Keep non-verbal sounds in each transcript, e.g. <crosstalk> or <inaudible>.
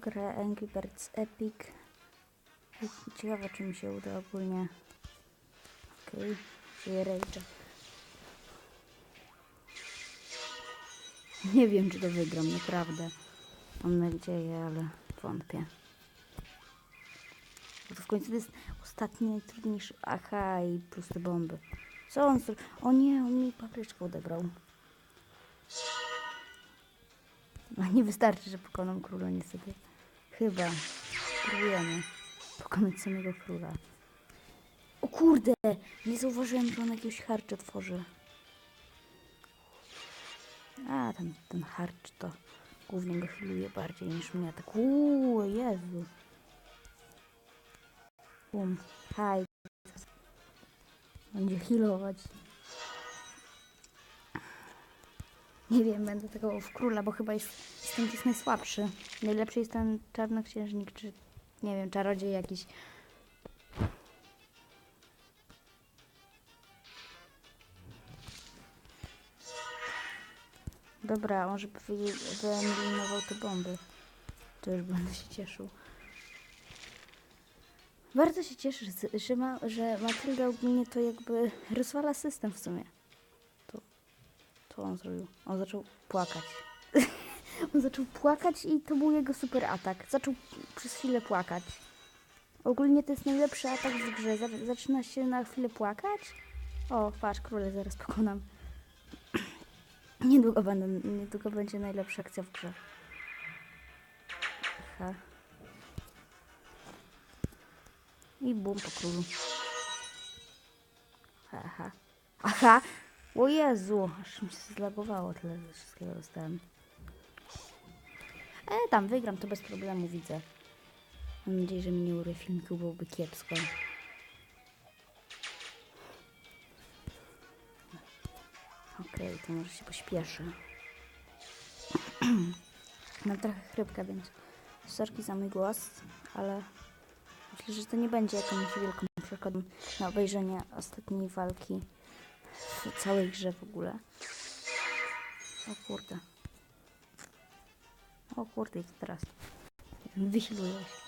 grę Angry Birds Epic. Ciekawe, czy mi się uda ogólnie. Okej, okay. Rage'a. Nie wiem, czy to wygram, naprawdę. Mam nadzieję, ale wątpię. Bo to w końcu to jest ostatni, najtrudniejszy. Aha, i plus te bomby. Co on zrobił? O nie, on mi papryczkę odebrał. A nie wystarczy, że pokonam króla niestety. Chyba. Spróbujemy pokonać samego króla. O kurde! Nie zauważyłem, że on jakiegoś harcza tworzy. A, ten, ten harcz to głównie go healuje bardziej niż mnie. Tak, uuu, Jezu. Bum, haj. Będzie healować. Nie wiem, będę tego w króla, bo chyba jest ten jest najsłabszy. Najlepszy jest ten czarnoksiężnik, czy nie wiem, czarodziej jakiś. Dobra, może wyeliminował te bomby. To już będę się cieszył. Bardzo się cieszę, że, że, ma, że Matylda ogólnie to jakby rozwala system w sumie. To, to on zrobił. On zaczął płakać. On zaczął płakać i to był jego super atak. Zaczął przez chwilę płakać. Ogólnie to jest najlepszy atak w grze. Zac- Zaczyna się na chwilę płakać. O, patrz, króle zaraz pokonam. <clears throat> Niedługo, będę, niedługo będzie najlepsza akcja w grze. Aha. I bum po królu. Aha. Aha! O Jezu! Aż mi się zlagowało tyle ze wszystkiego dostałem. E, tam wygram, to bez problemu widzę. Mam nadzieję, że mi nie urwie filmiku, byłoby kiepsko. Okej, to może się pośpieszę. <clears throat> Mam trochę chrypkę, więc sorki za mój głos, ale myślę, że to nie będzie jakąś wielką przeszkodą na obejrzenie ostatniej walki w całej grze w ogóle. O kurde. O kurde, teraz? Wychiluje się.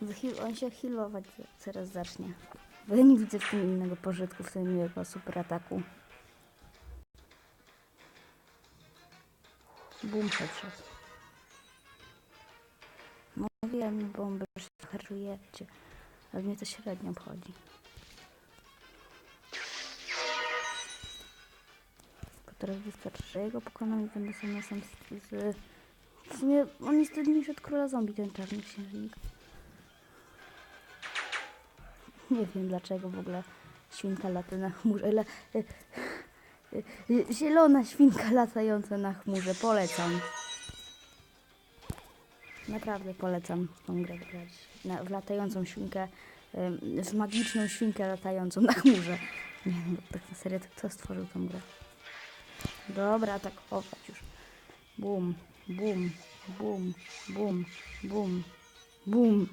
Wychil on się healować za- zaraz zacznie. Bo ja nie widzę w tym innego pożytku, w tym jego super ataku. Boom headshot. No wiem, bomby, że się harujecie, ale mnie to średnio obchodzi. Teraz wystarczy, że jego pokonam i będę na sam z... W sumie on jest trudniejszy od króla zombie, ten czarny księżnik. Nie wiem dlaczego w ogóle świnka lata na chmurze. Le, e, e, e, zielona świnka latająca na chmurze. Polecam. Naprawdę polecam tą grę grać. Na, w latającą świnkę, w magiczną świnkę latającą na chmurze. Nie no, tak na serio, to kto stworzył tą grę? Dobra, tak ować już. Bum, bum, bum, bum, bum, bum.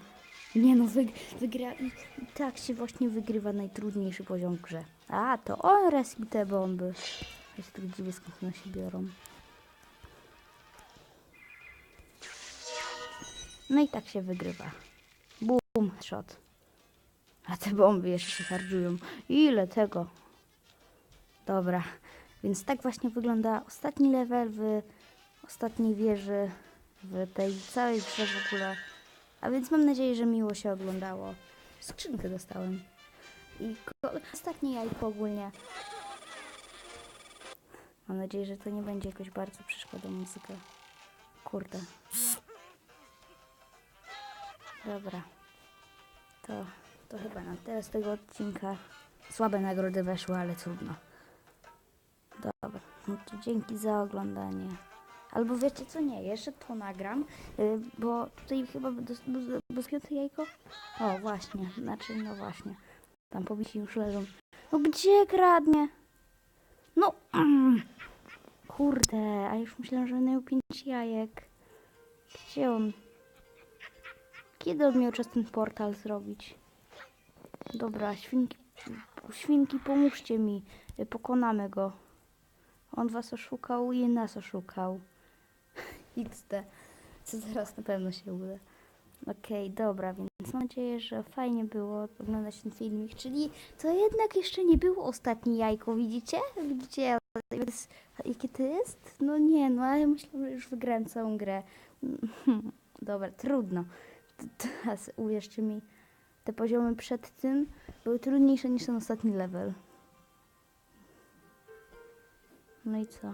Nie no, wyg wygra... I, tak się właśnie wygrywa najtrudniejszy poziom w grze. A, to on respi te bomby. Jest tak dziwnie skąd one się biorą. No i tak się wygrywa. Bum, shot. A te bomby jeszcze się hardują. Ile tego? Dobra, więc tak właśnie wygląda ostatni level w ostatniej wieży w tej całej grze w ogóle. A więc mam nadzieję, że miło się oglądało. Skrzynkę dostałem. I ostatnie jajko ogólnie. Mam nadzieję, że to nie będzie jakoś bardzo przeszkodą muzykę. Kurde. Dobra. To, to chyba na tyle z tego odcinka. Słabe nagrody weszły, ale trudno. Dobra. No to dzięki za oglądanie. Albo wiecie co, nie, jeszcze to nagram, y, bo tutaj chyba piąte jajko. O, właśnie, znaczy, no właśnie. Tam pobici już leżą. No gdzie kradnie? No, mm, <clears throat> kurde, a już myślałam, że miał pięć jajek. Gdzie on? Kiedy on miał czas ten portal zrobić? Dobra, świnki, świnki pomóżcie mi, y, pokonamy go. On was oszukał i nas oszukał. XD. Co teraz na pewno się uda. Okej, dobra, więc mam nadzieję, że fajnie było oglądać ten filmik, czyli to jednak jeszcze nie było ostatnie jajko, widzicie? Widzicie, jakie to jest? No nie, no ale myślę, że już wygrałem całą grę. <laughs> Dobra, trudno. Teraz uwierzcie mi, te poziomy przed tym były trudniejsze niż ten ostatni level. No i co?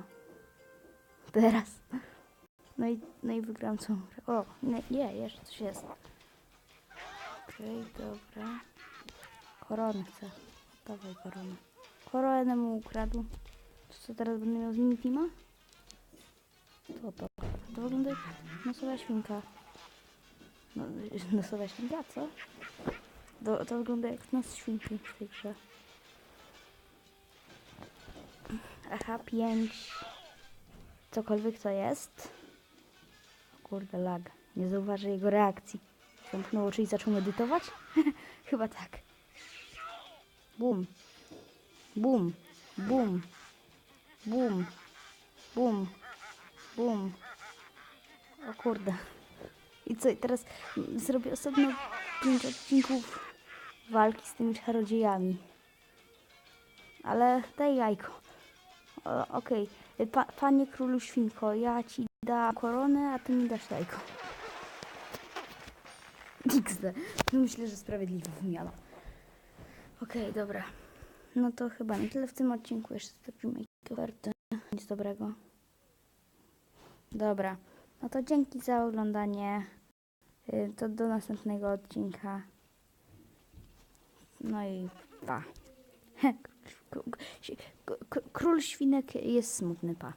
Teraz. No i, no i wygrałam całą. O, nie, nie, jeszcze coś jest. Okej, dobra. Koronę chcę. Dawaj koronę. Koronę mu ukradł. To co teraz będę miał z teama? To to. To wygląda jak nosowa świnka. No, <laughs> nosowa świnka, co? To, to wygląda jak nos świnki w tej grze. Aha, pięć. Cokolwiek to jest. Kurde, lag. Nie zauważy jego reakcji. Zamknął oczy i zaczął medytować? <laughs> Chyba tak. Bum. Bum. Bum. Bum. Bum. Bum. O kurde. I co, teraz zrobię osobno pięć odcinków walki z tymi czarodziejami. Ale daj jajko. Okej. Pa, panie królu świnko, ja ci dam koronę, a ty mi dasz jajko. XD. No myślę, że sprawiedliwa wymiana. Okej, dobra. No to chyba na tyle w tym odcinku. Jeszcze zrobimy oferty. Nic dobrego. Dobra. No to dzięki za oglądanie. Y, To do następnego odcinka. No i pa. <laughs> Król świnek jest smutny, pa.